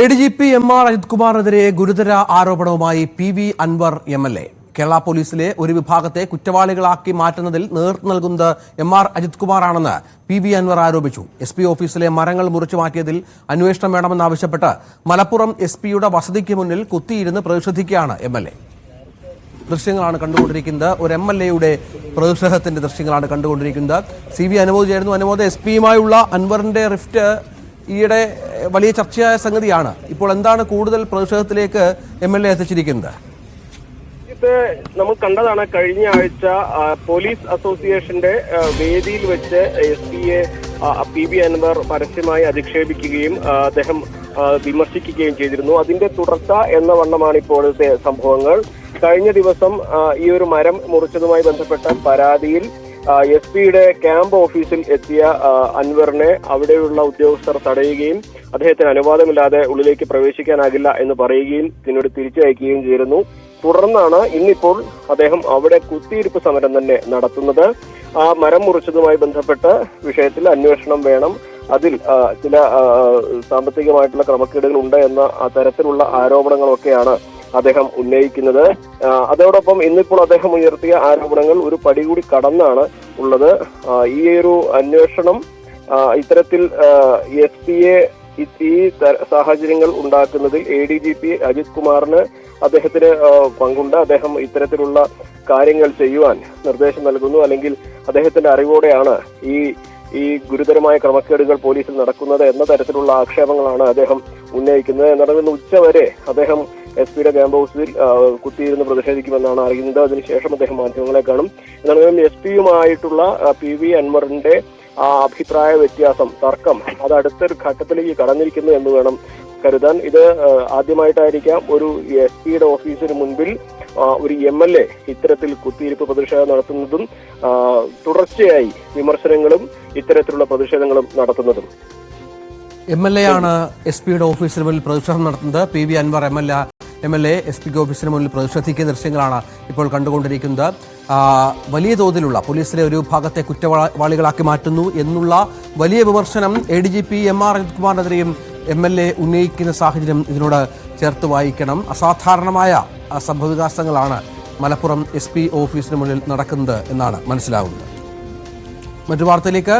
A D G P M R Ajith കുമാറിനെതിരെ ഗുരുതര ആരോപണവുമായി P V Anvar M L A. Kerala പോലീസിലെ ഒരു വിഭാഗത്തെ കുറ്റവാളികളാക്കി മാറ്റുന്നതിൽ നേതൃത്വം നൽകുന്നത് എം ആർ അജിത് കുമാറാണെന്ന് പി വി അൻവർ ആരോപിച്ചു. എസ് പി ഓഫീസിലെ മരങ്ങൾ മുറിച്ചു മാറ്റിയതിൽ അന്വേഷണം വേണമെന്നാവശ്യപ്പെട്ട് മലപ്പുറം എസ് പിയുടെ വസതിക്ക് മുന്നിൽ കുത്തിയിരുന്ന് പ്രതിഷേധിക്കുകയാണ് എം എൽ എ. ദൃശ്യങ്ങളാണ് കണ്ടുകൊണ്ടിരിക്കുന്നത്. ഒരു എം എൽ എയുടെ പ്രതിഷേധത്തിന്റെ ദൃശ്യങ്ങളാണ് കണ്ടുകൊണ്ടിരിക്കുന്നത്. C V Anumod Anumod S പിയുമായുള്ള അൻവറിന്റെ റിഫ്റ്റ് ഈയിടെ വലിയ ചർച്ചയായ സംഗതിയാണ്. ഇപ്പോൾ എന്താണ് കൂടുതൽ പ്രതിഷേധത്തിലേക്ക് എം എൽ എ എത്തിച്ചിരിക്കുന്നത്? ഇത് നമ്മൾ കണ്ടതാണ് കഴിഞ്ഞ ആഴ്ച പോലീസ് അസോസിയേഷന്റെ വേദിയിൽ വെച്ച് S P A P B Anvar പരസ്യമായി അധിക്ഷേപിക്കുകയും അദ്ദേഹം വിമർശിക്കുകയും ചെയ്തിരുന്നു. അതിന്റെ തുടർച്ച എന്ന വണ്ണമാണ് ഇപ്പോഴത്തെ സംഭവങ്ങൾ. കഴിഞ്ഞ ദിവസം ഈ ഒരു മരം മുറിച്ചതുമായി ബന്ധപ്പെട്ട പരാതിയിൽ എസ് പിയുടെ ക്യാമ്പ് ഓഫീസിൽ എത്തിയ അൻവറിനെ അവിടെയുള്ള ഉദ്യോഗസ്ഥർ തടയുകയും അദ്ദേഹത്തിന് അനുവാദമില്ലാതെ ഉള്ളിലേക്ക് പ്രവേശിക്കാനാകില്ല എന്ന് പറയുകയും പിന്നീട് തിരിച്ചയക്കുകയും ചെയ്തിരുന്നു. തുടർന്നാണ് ഇന്നിപ്പോൾ അദ്ദേഹം അവിടെ കുത്തിയിരിപ്പ് സമരം തന്നെ നടത്തുന്നത്. ആ മരം മുറിച്ചതുമായി ബന്ധപ്പെട്ട വിഷയത്തിൽ അന്വേഷണം വേണം. അതിൽ ചില സാമ്പത്തികമായിട്ടുള്ള ക്രമക്കേടുകൾ ഉണ്ട് എന്ന തരത്തിലുള്ള ആരോപണങ്ങളൊക്കെയാണ് അദ്ദേഹം ഉന്നയിക്കുന്നത്. അതോടൊപ്പം ഇന്നിപ്പോൾ അദ്ദേഹം ഉയർത്തിയ ആരോപണങ്ങൾ ഒരു പടി കൂടി കടന്നാണ് ഉള്ളത്. ഈ ഒരു അന്വേഷണം ഇത്തരത്തിൽ എസ് പി എ ഈ സാഹചര്യങ്ങൾ ഉണ്ടാക്കുന്നതിൽ A D G P Ajith കുമാറിന് അദ്ദേഹത്തിന് പങ്കുണ്ട്. അദ്ദേഹം ഇത്തരത്തിലുള്ള കാര്യങ്ങൾ ചെയ്യുവാൻ നിർദ്ദേശം നൽകുന്നു. അല്ലെങ്കിൽ അദ്ദേഹത്തിന്റെ അറിവോടെയാണ് ഈ ഈ ഗുരുതരമായ ക്രമക്കേടുകൾ പോലീസിൽ നടക്കുന്നത് എന്ന തരത്തിലുള്ള ആക്ഷേപങ്ങളാണ് അദ്ദേഹം ഉന്നയിക്കുന്നത്. എന്ന് ഉച്ചവരെ അദ്ദേഹം എസ് പിയുടെ ക്യാമ്പ് ഹൗസിൽ കുത്തിയിരുന്ന് പ്രതിഷേധിക്കുമെന്നാണ് അറിയുന്നത്. അതിനുശേഷം അദ്ദേഹം മാധ്യമങ്ങളെ കാണും. എന്നാണ് എസ് പിയുമായിട്ടുള്ള പി വി അൻവറിന്റെ ആ അഭിപ്രായ വ്യത്യാസം തർക്കം അത് അടുത്തൊരു ഘട്ടത്തിലേക്ക് കടന്നിരിക്കുന്നു എന്ന് വേണം കരുതാൻ. ഇത് ആദ്യമായിട്ടായിരിക്കാം ഒരു എസ് പിയുടെ ഓഫീസിന് മുൻപിൽ ഒരു എം എൽ എ ഇത്തരത്തിൽ കുത്തിയിരിപ്പ് പ്രതിഷേധം നടത്തുന്നതും തുടർച്ചയായി വിമർശനങ്ങളും ഇത്തരത്തിലുള്ള പ്രതിഷേധങ്ങളും നടത്തുന്നതും. എം എൽ എ ആണ് എസ് പിയുടെ ഓഫീസിന് മുന്നിൽ പ്രതിഷേധം നടത്തുന്നത്. P V Anvar M L A M L A S പിക്ക് ഓഫീസിന് മുന്നിൽ പ്രതിഷേധിക്കുന്ന ദൃശ്യങ്ങളാണ് ഇപ്പോൾ കണ്ടുകൊണ്ടിരിക്കുന്നത്. വലിയ തോതിലുള്ള പോലീസിലെ ഒരു ഭാഗത്തെ കുറ്റവാളികളാക്കി മാറ്റുന്നു എന്നുള്ള വലിയ വിമർശനം A D G P M R Ajith കുമാറിനെതിരെയും M L A ഉന്നയിക്കുന്ന സാഹചര്യം ഇതിനോട് ചേർത്ത് വായിക്കണം. അസാധാരണമായ സംഭവവികാസങ്ങളാണ് മലപ്പുറം എസ് പി ഓഫീസിന് മുന്നിൽ നടക്കുന്നത് എന്നാണ് മനസ്സിലാകുന്നത് മറ്റു വാർത്തയിലേക്ക്